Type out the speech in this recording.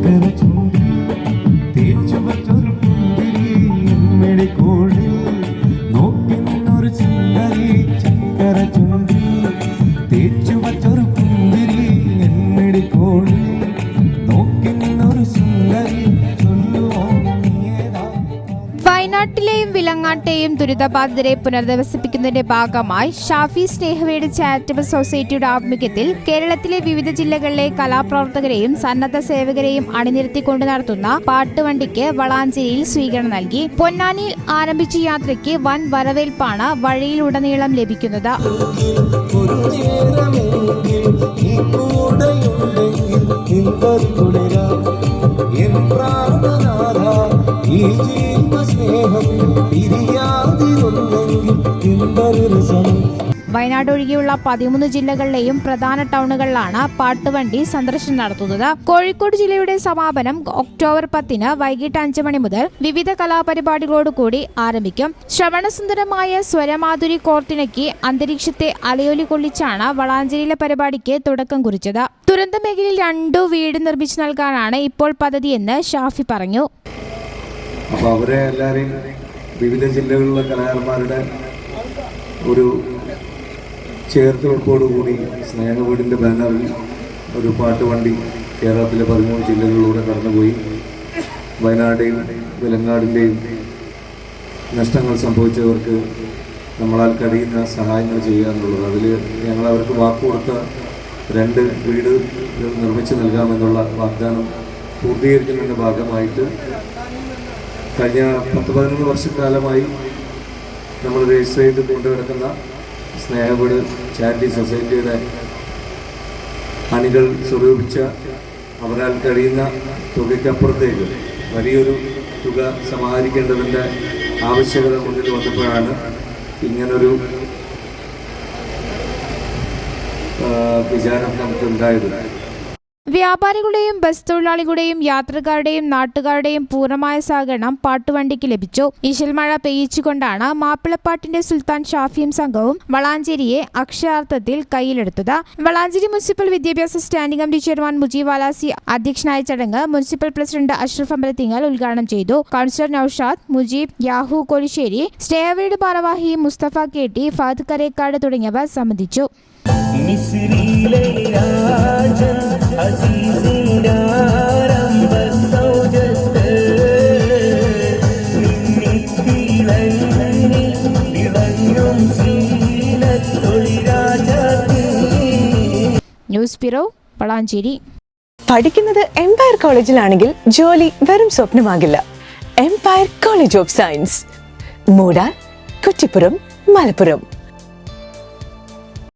ചക്കര ചൂടി വയനാട്ടിലെയും വിലങ്ങാട്ടെയും ദുരിതബാധിതരെ പുനരധിവസിപ്പിക്കുന്നതിന്റെ ഭാഗമായി ഷാഫി സ്നേഹവേട് ചാരിറ്റബിൾ സൊസൈറ്റിയുടെ ആഭിമുഖ്യത്തിൽ കേരളത്തിലെ വിവിധ ജില്ലകളിലെ കലാപ്രവർത്തകരെയും സന്നദ്ധ സേവകരെയും അണിനിരത്തിക്കൊണ്ട് നടത്തുന്ന പാട്ടുവണ്ടിക്ക് വളാഞ്ചേരിയിൽ സ്വീകരണം നൽകി. പൊന്നാനിയിൽ ആരംഭിച്ച യാത്രയ്ക്ക് വൻ വരവേൽപ്പാണ് വഴിയിലുടനീളം ലഭിക്കുന്നത്. ഒരു ഈ വയനാട് ഒഴികെയുള്ള പതിമൂന്ന് ജില്ലകളിലെയും പ്രധാന ടൗണുകളിലാണ് പാട്ടുവണ്ടി സന്ദർശനം നടത്തുന്നത്. കോഴിക്കോട് ജില്ലയുടെ സമാപനം ഒക്ടോബർ പത്തിന് വൈകിട്ട് അഞ്ച് മണി മുതൽ വിവിധ കലാപരിപാടികളോടുകൂടി ആരംഭിക്കും. ശ്രവണസുന്ദരമായ സ്വരമാധുരി കോർത്തിണക്കി അന്തരീക്ഷത്തെ അലയൊലി കൊള്ളിച്ചാണ് വളാഞ്ചേരിയിലെ പരിപാടിക്ക് തുടക്കം കുറിച്ചത്. ദുരന്ത മേഖലയിൽ രണ്ടു വീട് നിർമ്മിച്ചു നൽകാനാണ് ഇപ്പോൾ പദ്ധതിയെന്ന് ഷാഫി പറഞ്ഞു. അപ്പോൾ അവരെ എല്ലാവരെയും വിവിധ ജില്ലകളിലെ കലാകാരന്മാരുടെ ഒരു ചേർത്തുവെപ്പോടുകൂടി സ്നേഹവീടിന്റെ ബാനറിൽ ഒരു പാട്ടുവണ്ടി കേരളത്തിലെ പതിമൂന്ന് ജില്ലകളിലൂടെ കടന്നുപോയി. വയനാടെയും വിലങ്ങാടിന്റെയും നഷ്ടങ്ങൾ സംഭവിച്ചവർക്ക് നമ്മളാൽ കഴിയുന്ന സഹായങ്ങൾ ചെയ്യുക എന്നുള്ളത്. അതിൽ ഞങ്ങൾ അവർക്ക് വാക്ക് കൊടുത്ത രണ്ട് വീട് നിർമ്മിച്ചു നൽകാമെന്നുള്ള വാഗ്ദാനം പൂർത്തീകരിക്കുന്നതിന്റെ ഭാഗമായിട്ട് കഴിഞ്ഞ പത്ത് പതിനൊന്ന് വർഷക്കാലമായി നമ്മൾ രജിസ്റ്റർ ചെയ്ത് കൊണ്ടുനടക്കുന്ന സ്നേഹവീട് ചാരിറ്റി സൊസൈറ്റിയുടെ അണികൾ സ്വരൂപിച്ച അവരാൽ കഴിയുന്ന തുകയ്ക്കപ്പുറത്തേക്ക് വലിയൊരു തുക സമാഹരിക്കേണ്ടതിന്റെ ആവശ്യകത മുന്നിൽ വന്നപ്പോഴാണ് ഇങ്ങനൊരു വിചാരം നമുക്കുണ്ടായത്. വ്യാപാരികളുടെയും ബസ് തൊഴിലാളികളുടെയും യാത്രക്കാരുടെയും നാട്ടുകാരുടെയും പൂർണമായ സഹകരണം പാട്ടുവണ്ടിക്ക് ലഭിച്ചു. ഈശൽമഴ പെയ്യിച്ചുകൊണ്ടാണ് മാപ്പിളപ്പാട്ടിന്റെ സുൽത്താൻ ഷാഫിയും സംഘവും വളാഞ്ചേരിയെ അക്ഷരാർത്ഥത്തിൽ കയ്യിലെടുത്തത്. വളാഞ്ചേരി മുനിസിപ്പൽ വിദ്യാഭ്യാസ standing committee chairman Mujeeb Valasi അധ്യക്ഷനായ ചടങ്ങ് മുനിസിപ്പൽ പ്രസിഡന്റ് അഷ്റഫ് അമ്പലത്തിങ്ങൽ ഉദ്ഘാടനം ചെയ്തു. കൗൺസിലർ നൌഷാദ് മുജീബ് യാഹു കൊലിശ്ശേരി സ്നേഹവീട് ഭാരവാഹി മുസ്തഫ കെ ടി ഫഹദ് കരേക്കാട് തുടങ്ങിയവർ സംബന്ധിച്ചു. ന്യൂസ് ബ്യൂറോ വളാഞ്ചേരി പഠിക്കുന്നത് എംപയർ കോളേജിലാണെങ്കിൽ ജോലി വെറും സ്വപ്നമാകില്ല. എംപയർ കോളേജ് ഓഫ് സയൻസ് മൂടാൻ കുറ്റിപ്പുറം മലപ്പുറം.